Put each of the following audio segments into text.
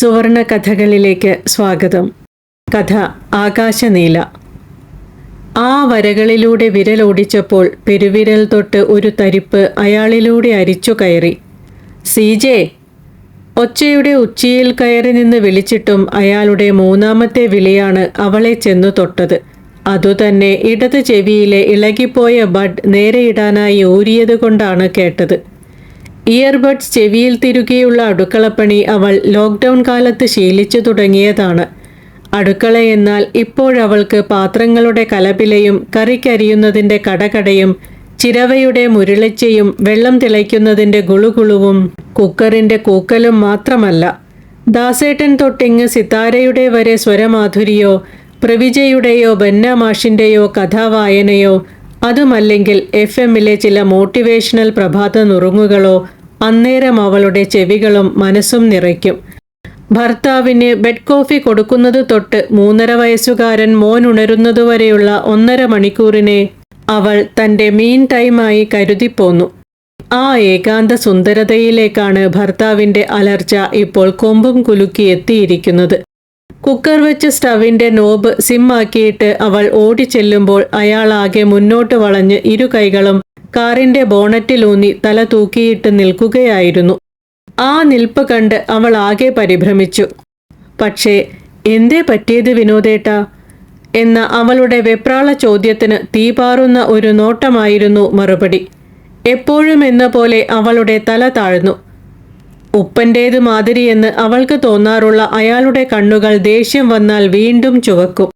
സുവർണ കഥകളിലേക്ക് സ്വാഗതം. കഥ ആകാശനീല. ആ വരകളിലൂടെ വിരലോടിച്ചപ്പോൾ പെരുവിരൽ തൊട്ട് ഒരു തരിപ്പ് അയാളിലൂടെ അരിച്ചു കയറി. സീജെ ഒച്ചയുടെ ഉച്ചിയിൽ കയറി നിന്ന് വിളിച്ചിട്ടും അയാളുടെ മൂന്നാമത്തെ വിളിയാണ് അവളെ ചെന്നു തൊട്ടത്. അതുതന്നെ ഇടത് ചെവിയിലെ ഇളകിപ്പോയ ബഡ് നേരെയിടാനായി ഊരിയത് കൊണ്ടാണ് കേട്ടത്. ഇയർബഡ്സ് ചെവിയിൽ തിരുകിയുള്ള അടുക്കളപ്പണി അവൾ ലോക്ക്ഡൗൺ കാലത്ത് ശീലിച്ചു തുടങ്ങിയതാണ്. അടുക്കള എന്നാൽ ഇപ്പോഴവൾക്ക് പാത്രങ്ങളുടെ കലപിലയും കറിക്കരിയുന്നതിന്റെ കടകടയും ചിരവയുടെ മുരളിച്ചയും വെള്ളം തിളയ്ക്കുന്നതിന്റെ ഗുളുഗുളുവും കുക്കറിന്റെ കൂക്കലും മാത്രമല്ല. ദാസേട്ടൻ തൊട്ടിങ് സിതാരയുടെ വരെ സ്വരമാധുരിയോ പ്രവിജയുടെയോ ബന്നമാഷിന്റെയോ കഥാവായനയോ അതുമല്ലെങ്കിൽ എഫ് എമ്മിലെ ചില മോട്ടിവേഷണൽ പ്രഭാത നുറുങ്ങുകളോ അന്നേരം അവളുടെ ചെവികളും മനസ്സും നിറയ്ക്കും. ഭർത്താവിന് ബെഡ് കോഫി കൊടുക്കുന്നത് തൊട്ട് മൂന്നര വയസ്സുകാരൻ മോൻ ഉണരുന്നതുവരെയുള്ള ഒന്നര മണിക്കൂറിനെ അവൾ തന്റെ മീൻ ടൈമായി കരുതിപ്പോന്നു. ആ ഏകാന്ത സുന്ദരതയിലേക്കാണ് ഭർത്താവിന്റെ അലർച്ച ഇപ്പോൾ കൊമ്പും കുലുക്കി എത്തിയിരിക്കുന്നത്. കുക്കർ വെച്ച് സ്റ്റവിന്റെ നോബ് സിമ്മാക്കിയിട്ട് അവൾ ഓടിച്ചെല്ലുമ്പോൾ അയാളാകെ മുന്നോട്ട് വളഞ്ഞ് ഇരു കൈകളും കാറിന്റെ ബോണറ്റിലൂന്നി തല തൂക്കിയിട്ട് നിൽക്കുകയായിരുന്നു. ആ നിൽപ്പ് കണ്ട് അവൾ ആകെ പരിഭ്രമിച്ചു. പക്ഷേ എന്തേ പറ്റിയത് വിനോദേട്ടാ? എന്ന അവളുടെ വെപ്രാള ചോദ്യത്തിന് തീപാറുന്ന ഒരു നോട്ടമായിരുന്നു മറുപടി. എപ്പോഴും എന്ന പോലെ അവളുടെ തല താഴ്ന്നു. ഉപ്പന്റേത് മാതിരിയെന്ന് അവൾക്ക് തോന്നാറുള്ള അയാളുടെ കണ്ണുകൾ ദേഷ്യം വന്നാൽ വീണ്ടും ചുവക്കും.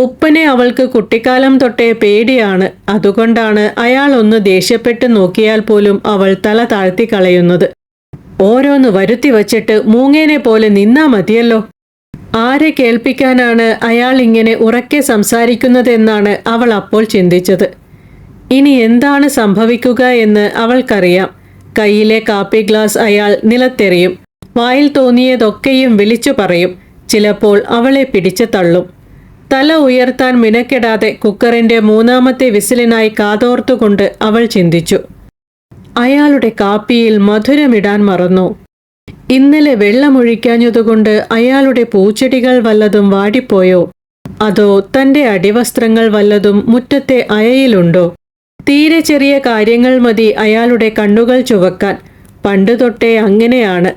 ഉപ്പനെ അവൾക്ക് കുട്ടിക്കാലം തൊട്ടേ പേടിയാണ്. അതുകൊണ്ടാണ് അയാൾ ഒന്ന് ദേഷ്യപ്പെട്ട് നോക്കിയാൽ പോലും അവൾ തല താഴ്ത്തി കളയുന്നത്. ഓരോന്ന് വരുത്തി വച്ചിട്ട് മൂങ്ങേനെ പോലെ നിന്നാ മതിയല്ലോ. ആരെ കേൾപ്പിക്കാനാണ് അയാൾ ഇങ്ങനെ ഉറക്കെ സംസാരിക്കുന്നതെന്നാണ് അവൾ അപ്പോൾ ചിന്തിച്ചത്. ഇനി എന്താണ് സംഭവിക്കുക എന്ന് അവൾക്കറിയാം. കയ്യിലെ കാപ്പി ഗ്ലാസ് അയാൾ നിലത്തെറിയും. വായിൽ തോന്നിയതൊക്കെയും വിളിച്ചു പറയും. ചിലപ്പോൾ അവളെ പിടിച്ചു തള്ളും. തല ഉയർത്താൻ മിനക്കെടാതെ കുക്കറിന്റെ മൂന്നാമത്തെ വിസിലിനായി കാതോർത്തുകൊണ്ട് അവൾ ചിന്തിച്ചു. അയാളുടെ കാപ്പിയിൽ മധുരമിടാൻ മറന്നു. ഇന്നലെ വെള്ളമൊഴിക്കാഞ്ഞതുകൊണ്ട് അയാളുടെ പൂച്ചെടികൾ വല്ലതും വാടിപ്പോയോ? അതോ തന്റെ അടിവസ്ത്രങ്ങൾ വല്ലതും മുറ്റത്തെ അയയിലുണ്ടോ? തീരെ ചെറിയ കാര്യങ്ങൾ മതി അയാളുടെ കണ്ണുകൾ ചുവക്കാൻ. പണ്ട് തൊട്ടേ അങ്ങനെയാണ്.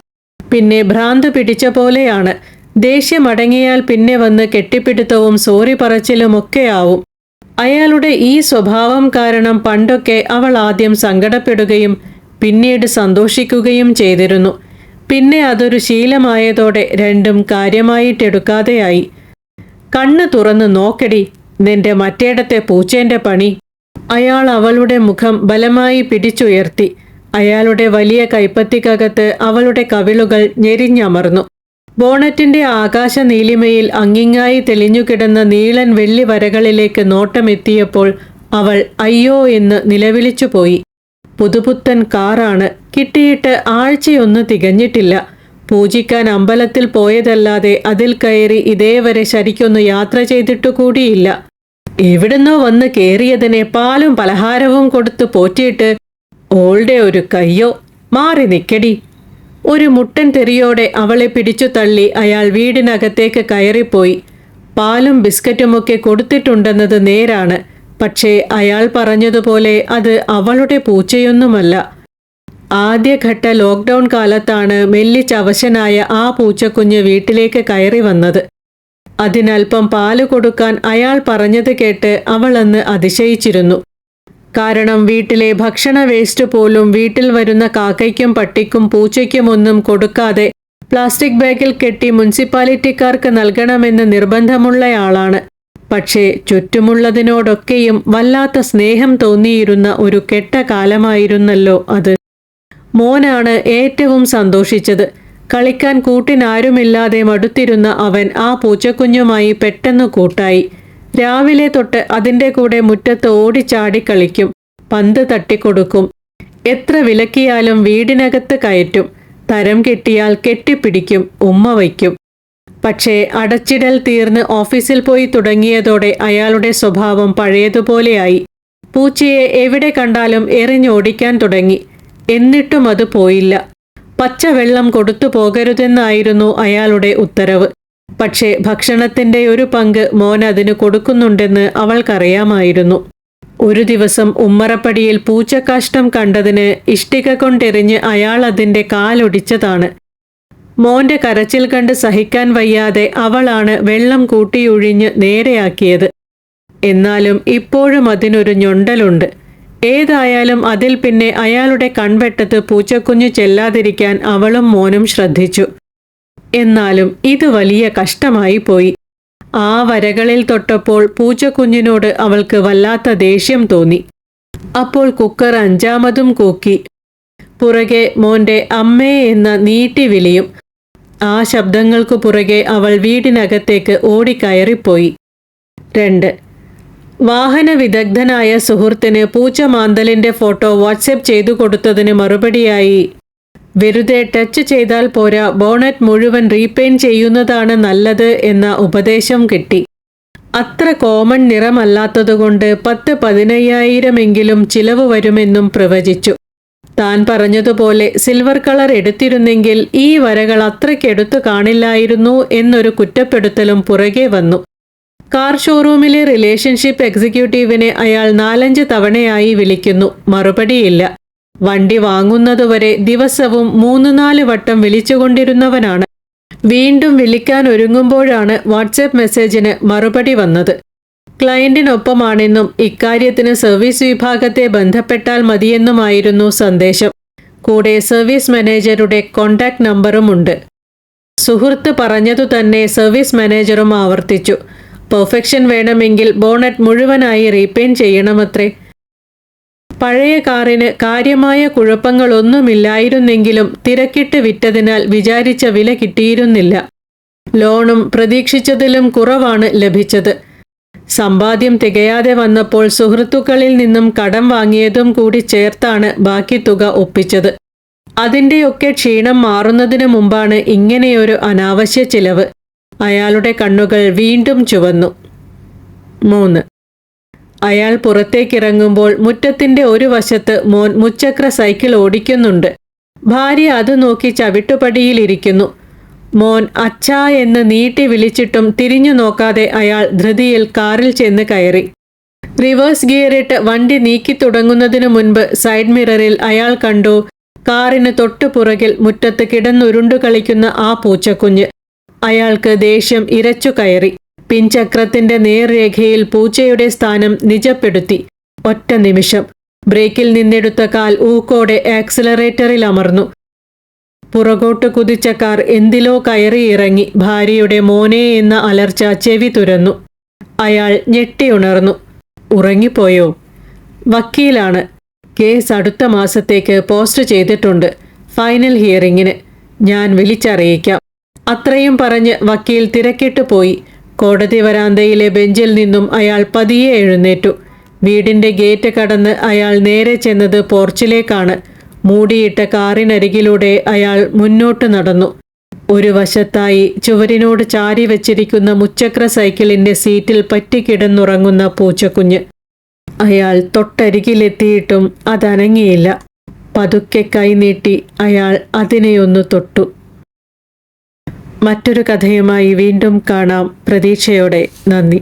പിന്നെ ഭ്രാന്ത് പിടിച്ച പോലെയാണ്. ദേഷ്യമടങ്ങിയാൽ പിന്നെ വന്ന് കെട്ടിപ്പിടുത്തവും സോറി പറച്ചിലുമൊക്കെയാവും അയാളുടെ ഈ സ്വഭാവം കാരണം പണ്ടൊക്കെ അവൾ ആദ്യം സങ്കടപ്പെടുകയും പിന്നീട് സന്തോഷിക്കുകയും ചെയ്തിരുന്നു. പിന്നെ അതൊരു ശീലമായതോടെ രണ്ടും കാര്യമായിട്ടെടുക്കാതെയായി. കണ്ണ് തുറന്ന് നോക്കടി നിന്റെ മറ്റേടത്തെ പൂച്ചേന്റെ പണി. അയാൾ അവളുടെ മുഖം ബലമായി പിടിച്ചുയർത്തി. അയാളുടെ വലിയ കൈപ്പത്തിക്കകത്ത് അവളുടെ കവിളുകൾ ഞെരിഞ്ഞമർന്നു. ബോണറ്റിന്റെ ആകാശ നീലിമയിൽ അങ്ങിങ്ങായി തെളിഞ്ഞുകിടന്ന നീളൻ വെള്ളി വരകളിലേക്ക് നോട്ടമെത്തിയപ്പോൾ അവൾ അയ്യോ എന്ന് നിലവിളിച്ചുപോയി. പുതുപുത്തൻ കാറാണ്. കിട്ടിയിട്ട് ആഴ്ചയൊന്ന് തികഞ്ഞിട്ടില്ല. പൂജിക്കാൻ അമ്പലത്തിൽ പോയതല്ലാതെ അതിൽ കയറി ഇതേവരെ ശരിക്കൊന്ന് യാത്ര ചെയ്തിട്ടു കൂടിയില്ല. എവിടുന്നോ വന്ന് കയറിയതിനെ പാലും പലഹാരവും കൊടുത്തു പോറ്റിയിട്ട് ഓളുടെ ഒരു കയ്യോ? മാറി നിക്കടി. ഒരു മുട്ടൻ തെറിയോടെ അവളെ പിടിച്ചു തള്ളി അയാൾ വീടിനകത്തേക്ക് കയറിപ്പോയി. പാലും ബിസ്ക്കറ്റുമൊക്കെ കൊടുത്തിട്ടുണ്ടെന്നത് നേരാണ്. പക്ഷേ അയാൾ പറഞ്ഞതുപോലെ അത് അവളുടെ പൂച്ചയൊന്നുമല്ല. ആദ്യഘട്ട ലോക്ക്ഡൗൺ കാലത്താണ് മെല്ലിച്ചവശനായ ആ പൂച്ചക്കുഞ്ഞ് വീട്ടിലേക്ക് കയറി വന്നത്. അതിനൽപ്പം പാൽ കൊടുക്കാൻ അയാൾ പറഞ്ഞത് കേട്ട് അവളന്ന് അതിശയിച്ചിരുന്നു. കാരണം വീട്ടിലെ ഭക്ഷണ വേസ്റ്റ് പോലും വീട്ടിൽ വരുന്ന കാക്കയ്ക്കും പട്ടിക്കും പൂച്ചയ്ക്കും ഒന്നും കൊടുക്കാതെ പ്ലാസ്റ്റിക് ബാഗിൽ കെട്ടി മുനിസിപ്പാലിറ്റിക്കാർക്ക് നൽകണമെന്ന് നിർബന്ധമുള്ളയാളാണ്. പക്ഷേ ചുറ്റുമുള്ളതിനോടൊക്കെയും വല്ലാത്ത സ്നേഹം തോന്നിയിരുന്ന ഒരു കെട്ട കാലമായിരുന്നല്ലോ അത്. മോനാണ് ഏറ്റവും സന്തോഷിച്ചത്. കളിക്കാൻ കൂട്ടിനാരുമില്ലാതെ മടുത്തിരുന്ന അവൻ ആ പൂച്ചക്കുഞ്ഞുമായി പെട്ടെന്ന് കൂട്ടായി. രാവിലെ തൊട്ട് അതിന്റെ കൂടെ മുറ്റത്ത് ഓടിച്ചാടി കളിക്കും. പന്ത് തട്ടിക്കൊടുക്കും. എത്ര വിലക്കിയാലും വീടിനകത്ത് കയറ്റും. തരം കെട്ടിയാൽ കെട്ടിപ്പിടിക്കും. ഉമ്മ വയ്ക്കും. പക്ഷേ അടച്ചിടൽ തീർന്ന് ഓഫീസിൽ പോയി തുടങ്ങിയതോടെ അയാളുടെ സ്വഭാവം പഴയതുപോലെയായി. പൂച്ചയെ എവിടെ കണ്ടാലും എറിഞ്ഞോടിക്കാൻ തുടങ്ങി. എന്നിട്ടും അത് പോയില്ല. പച്ചവെള്ളം കൊടുത്തു പോകരുതെന്നായിരുന്നു അയാളുടെ ഉത്തരവ്. പക്ഷേ ഭക്ഷണത്തിന്റെ ഒരു പങ്ക് മോൻ അതിന് കൊടുക്കുന്നുണ്ടെന്ന് അവൾക്കറിയാമായിരുന്നു. ഒരു ദിവസം ഉമ്മറപ്പടിയിൽ പൂച്ചക്കാഷ്ടം കണ്ടതിന് ഇഷ്ടിക കൊണ്ടെറിഞ്ഞ് അയാൾ അതിന്റെ കാലൊടിച്ചതാണ്. മോന്റെ കരച്ചിൽ കണ്ട് സഹിക്കാൻ വയ്യാതെ അവളാണ് വെള്ളം കൂട്ടിയൊഴിഞ്ഞ് നേരെയാക്കിയത്. എന്നാലും ഇപ്പോഴും അതിനൊരു ഞൊണ്ടലുണ്ട്. ഏതായാലും അതിൽ പിന്നെ അയാളുടെ കൺവെട്ടത്ത് പൂച്ചക്കുഞ്ഞു ചെല്ലാതിരിക്കാൻ അവളും മോനും ശ്രദ്ധിച്ചു. എന്നാലും ഇത് വലിയ കഷ്ടമായി പോയി. ആ വരകളിൽ തൊട്ടപ്പോൾ പൂച്ചക്കുഞ്ഞിനോട് അവൾക്ക് വല്ലാത്ത ദേഷ്യം തോന്നി. അപ്പോൾ കുക്കർ അഞ്ചാമതും കൂക്കി. പുറകെ മോന്റെ അമ്മേ എന്ന നീട്ടി വിളിയും. ആ ശബ്ദങ്ങൾക്കു പുറകെ അവൾ വീടിനകത്തേക്ക് ഓടിക്കയറിപ്പോയി. രണ്ട്. വാഹന വിദഗ്ധനായ സുഹൃത്തിന് പൂച്ചമാന്തലിന്റെ ഫോട്ടോ വാട്സപ്പ് ചെയ്തു കൊടുത്തതിന് മറുപടിയായി വെറുതെ ടച്ച് ചെയ്താൽ പോരാ ബോണറ്റ് മുഴുവൻ റീപെയിൻ ചെയ്യുന്നതാണ് നല്ലത് എന്ന ഉപദേശം കിട്ടി. അത്ര കോമൺ നിറമല്ലാത്തതുകൊണ്ട് പത്ത് പതിനയ്യായിരമെങ്കിലും ചിലവ് വരുമെന്നും പ്രവചിച്ചു. താൻ പറഞ്ഞതുപോലെ സിൽവർ കളർ എടുത്തിരുന്നെങ്കിൽ ഈ വരകൾ അത്രയ്ക്കെടുത്തു കാണില്ലായിരുന്നു എന്നൊരു കുറ്റപ്പെടുത്തലും പുറകെ വന്നു. കാർ ഷോറൂമിലെ റിലേഷൻഷിപ്പ് എക്സിക്യൂട്ടീവിനെ അയാൾ നാലഞ്ച് തവണയായി വിളിക്കുന്നു മറുപടിയില്ല. വണ്ടി വാങ്ങുന്നതുവരെ ദിവസവും മൂന്ന് നാല് വട്ടം വിളിച്ചുകൊണ്ടിരുന്നവനാണ്. വീണ്ടും വിളിക്കാൻ ഒരുങ്ങുമ്പോഴാണ് വാട്സാപ്പ് മെസ്സേജിന് മറുപടി വന്നത്. ക്ലയന്റിനൊപ്പമാണെന്നും ഇക്കാര്യത്തിന് സർവീസ് വിഭാഗത്തെ ബന്ധപ്പെട്ടാൽ മതിയെന്നുമായിരുന്നു സന്ദേശം. കൂടെ സർവീസ് മാനേജറുടെ കോണ്ടാക്ട് നമ്പറുമുണ്ട്. സുഹൃത്ത് പറഞ്ഞതു തന്നെ സർവീസ് മാനേജറും ആവർത്തിച്ചു. പെർഫെക്ഷൻ വേണമെങ്കിൽ ബോണറ്റ് മുഴുവനായി റീപെയിൻ ചെയ്യണമത്രേ. പഴയ കാറിന് കാര്യമായ കുഴപ്പങ്ങളൊന്നുമില്ലായിരുന്നെങ്കിലും തിരക്കിട്ട് വിറ്റതിനാൽ വിചാരിച്ച വില കിട്ടിയിരുന്നില്ല. ലോണും പ്രതീക്ഷിച്ചതിലും കുറവാണ് ലഭിച്ചത്. സമ്പാദ്യം തികയാതെ വന്നപ്പോൾ സുഹൃത്തുക്കളിൽ നിന്നും കടം വാങ്ങിയതും കൂടി ചേർത്താണ് ബാക്കി തുക ഒപ്പിച്ചത്. അതിന്റെയൊക്കെ ക്ഷീണം മാറുന്നതിനു മുമ്പാണ് ഇങ്ങനെയൊരു അനാവശ്യ ചിലവ്. അയാളുടെ കണ്ണുകൾ വീണ്ടും ചുവന്നു. മൂന്ന്. അയാൾ പുറത്തേക്കിറങ്ങുമ്പോൾ മുറ്റത്തിന്റെ ഒരു വശത്ത് മോൻ മുച്ചക്ര സൈക്കിൾ ഓടിക്കുന്നുണ്ട്. ഭാര്യ അത് നോക്കി ചവിട്ടുപടിയിലിരിക്കുന്നു മോൻ അച്ഛാ എന്ന് നീട്ടി വിളിച്ചിട്ടും തിരിഞ്ഞു നോക്കാതെ അയാൾ ധൃതിയിൽ കാറിൽ ചെന്ന് കയറി. റിവേഴ്സ് ഗിയറിട്ട് വണ്ടി നീക്കി തുടങ്ങുന്നതിനു മുൻപ് സൈഡ് മിററിൽ അയാൾ കണ്ടു കാറിന് തൊട്ടു പുറകിൽ മുറ്റത്ത് കിടന്നുരുണ്ടു കളിക്കുന്ന ആ പൂച്ചക്കുഞ്ഞ്. അയാൾക്ക് ദേഷ്യം ഇരച്ചു കയറി. പിൻചക്രത്തിന്റെ നേർരേഖയിൽ പൂച്ചയുടെ സ്ഥാനം നിജപ്പെടുത്തി. ഒറ്റ നിമിഷം. ബ്രേക്കിൽ നിന്നെടുത്ത കാൽ ഊക്കോടെ ആക്സിലറേറ്ററിൽ അമർന്നു. പുറകോട്ട് കുതിച്ച കാർ എന്തിലോ കയറിയിറങ്ങി. ഭാര്യയുടെ മോനെ എന്ന അലർച്ച ചെവി തുരന്നു. അയാൾ ഞെട്ടിയുണർന്നു ഉറങ്ങിപ്പോയോ? വക്കീലാണ്. കേസ് അടുത്ത മാസത്തേക്ക് പോസ്റ്റ് ചെയ്തിട്ടുണ്ട്. ഫൈനൽ ഹിയറിങ്ങിന് ഞാൻ വിളിച്ചറിയിക്കാം. അത്രയും പറഞ്ഞ് വക്കീൽ തിരക്കിട്ടു പോയി. കോടതി വരാന്തയിലെ ബെഞ്ചിൽ നിന്നും അയാൾ പതിയെ എഴുന്നേറ്റു. വീടിന്റെ ഗേറ്റ് കടന്ന് അയാൾ നേരെ ചെന്നത് പോർച്ചിലേക്കാണ്. മൂടിയിട്ട കാറിനരികിലൂടെ അയാൾ മുന്നോട്ട് നടന്നു. ഒരു വശത്തായി ചുവരിനോട് ചാരി വച്ചിരിക്കുന്ന മുച്ചക്ര സൈക്കിളിന്റെ സീറ്റിൽ പറ്റിക്കിടന്നുറങ്ങുന്ന പൂച്ചക്കുഞ്ഞ്. അയാൾ തൊട്ടരികിലെത്തിയിട്ടും അതനങ്ങിയില്ല. പതുക്കെ കൈനീട്ടി അയാൾ അതിനെയൊന്നു തൊട്ടു. മറ്റൊരു കഥയുമായി വീണ്ടും കാണാം. പ്രതീക്ഷയോടെ നന്ദി.